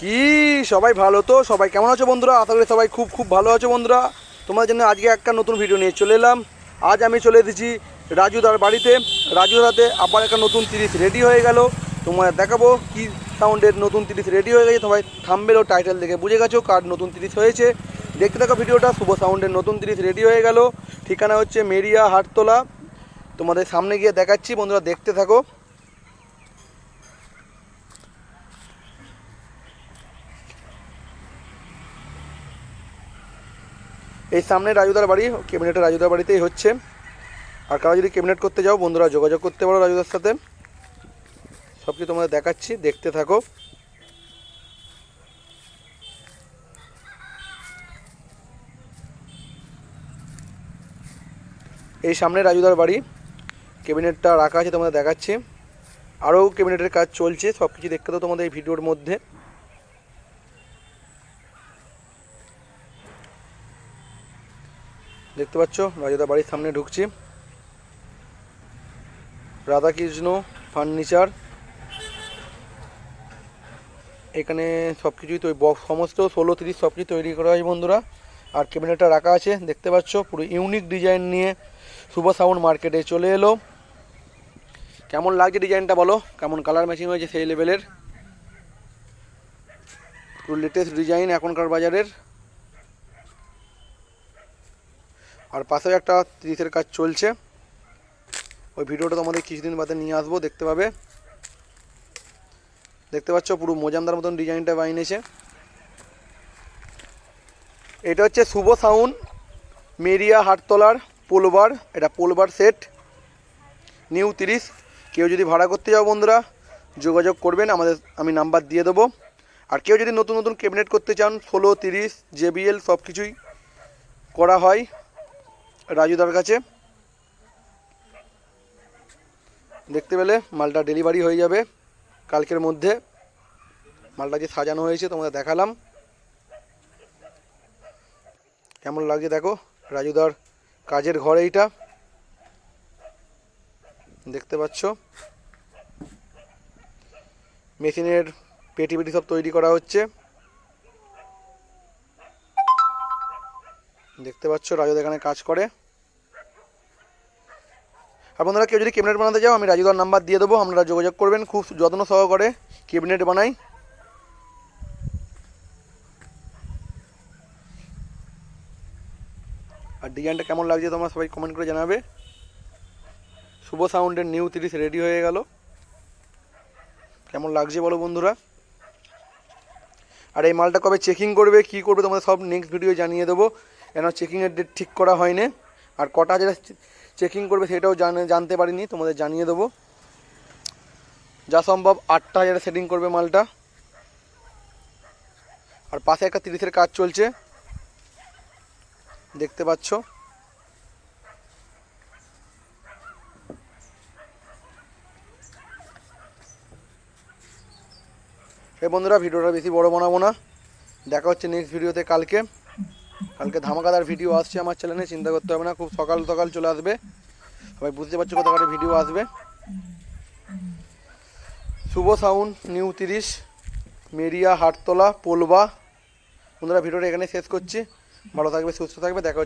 কি? সবাই ভালো তো? সবাই কেমন আছো বন্ধুরা? আশা করি সবাই খুব খুব ভালো আছো বন্ধুরা। তোমাদের জন্য আজকে একটা নতুন ভিডিও নিয়ে চলে এলাম। আজ আমি চলে এসেছি রাজুদার বাড়িতে। রাজুদাতে আবার একটা নতুন তিরিশ রেডি হয়ে গেল। তোমার দেখাবো কি সাউন্ডের নতুন তিরিশ রেডি হয়ে গেছে। সবাই থাম্বেল টাইটেল দেখে বুঝে গেছো কার নতুন তিরিশ হয়েছে। দেখতে থাকো ভিডিওটা শুভ সাউন্ডের নতুন তিরিশ রেডি হয়ে গেল। ঠিকানা হচ্ছে মেরিয়া হাটতলা। তোমাদের সামনে গিয়ে দেখাচ্ছি বন্ধুরা, দেখতে থাকো। এই সামনে রাজুদার বাড়ি, ক্যাবিনেটের রাজুদার বাড়িতেই হচ্ছে। আর কারও যদি ক্যাবিনেট করতে যাও, বন্ধুরা যোগাযোগ করতে পারো রাজুদার সাথে। সব কিছু তোমাদের দেখাচ্ছি, দেখতে থাকো। এই সামনে রাজুদার বাড়ি, ক্যাবিনেটটা রাখা আছে তোমাদের দেখাচ্ছি। আরও ক্যাবিনেটের কাজ চলছে সব কিছু দেখতে তো তোমাদের এই ভিডিওর মধ্যে। দেখতে পাচ্ছ? রাজুদা বাড়ির সামনে ঢুকছি। রাধাকৃষ্ণ ফার্নিচার। এখানে সব কিছুই তো বক্স, সমস্ত ষোলো, তিরিশ সব কিছু তৈরি করা হয় বন্ধুরা। আর ক্যাবিনেটটা রাখা আছে, দেখতে পাচ্ছ? পুরো ইউনিক ডিজাইন নিয়ে শুভ সাউন্ড মার্কেটে চলে এলো। কেমন লাগছে ডিজাইনটা বলো? কেমন কালার ম্যাচিং হয়েছে সেই লেভেলের পুরো লেটেস্ট ডিজাইন এখনকার বাজারের। আর পাশেও একটা তিরিশের কাজ চলছে। ওই ভিডিওটা তোমাদের কিছুদিন বাদে নিয়ে আসব, দেখতে পাবে। দেখতে পাচ্ছ পুরো মোজামদার মতন ডিজাইনটা বানিয়েছে। এটা হচ্ছে শুভ সাউন মেরিয়া হাটতলার পোলবার, এটা পোলবার সেট নিউ তিরিশ। কেউ যদি ভাড়া করতে যাও বন্ধুরা, যোগাযোগ করবেন, আমাদের, আমি নাম্বার দিয়ে দেবো। আর কেউ যদি নতুন নতুন ক্যাবিনেট করতে চান, ষোলো, তিরিশ, জেবিএল সব কিছুই করা হয়। রাজুদার কাছে। দেখতে পেলে মালটা ডেলিভারি হয়ে যাবে কালকের মধ্যে। মালটা যে সাজানো হয়েছে তোমাদের দেখালাম। কেমন লাগছে দেখো রাজুদার কাজের ঘর এইটা। দেখতে পাচ্ছ। মেশিনের পেটি পেটি সব তৈরি করা হচ্ছে। দেখতে পাচ্ছ, রাজুদা এখানে কাজ করে। আর বন্ধুরা, কেউ যদি ক্যাবিনেট বানাতে যাও আমি রাজুদার নাম্বার দিয়ে দেবো, আপনারা যোগাযোগ করবেন, খুব যত্ন সহকারে ক্যাবিনেট বানাই। আর ডিজাইনটা কেমন লাগছে তোমরা সবাই কমেন্ট করে জানাবে। শুভ সাউন্ডের নিউ তিরিশ রেডি হয়ে গেল। কেমন লাগছে বলো বন্ধুরা। আর এই মালটা কবে চেকিং করবে, কি করবে, তোমাদের সব নেক্সট ভিডিও জানিয়ে দেবো। কেন চেকিংয়ের ডেট ঠিক করা হয়নি। আর কটা যেটা চেকিং করবে সেটাও জানে, জানতে পারিনি, তোমাদের জানিয়ে দেবো। যা সম্ভব আটটা যেটা সেটিং করবে মালটা। আর পাশে একটা তিরিশের কাজ চলছে। দেখতে পাচ্ছ? এই বন্ধুরা, ভিডিওটা বেশি বড় বানাবো না। দেখা হচ্ছে নেক্সট ভিডিওতে কালকে। কালকে ধামাকাদার ভিডিও আসছে আমার চ্যানেলে চিন্তা করতে হবে না, খুব সকাল সকাল চলে আসবে। সবাই বুঝতে পারছ কত করে ভিডিও আসবে। শুভ সাউন্ড নিউ তিরিশ, মেরিয়া, হাটতলা, পোলবা। বন্ধুরা ভিডিওটা এখানে শেষ করছি। ভালো থাকবে, সুস্থ থাকবে, দেখা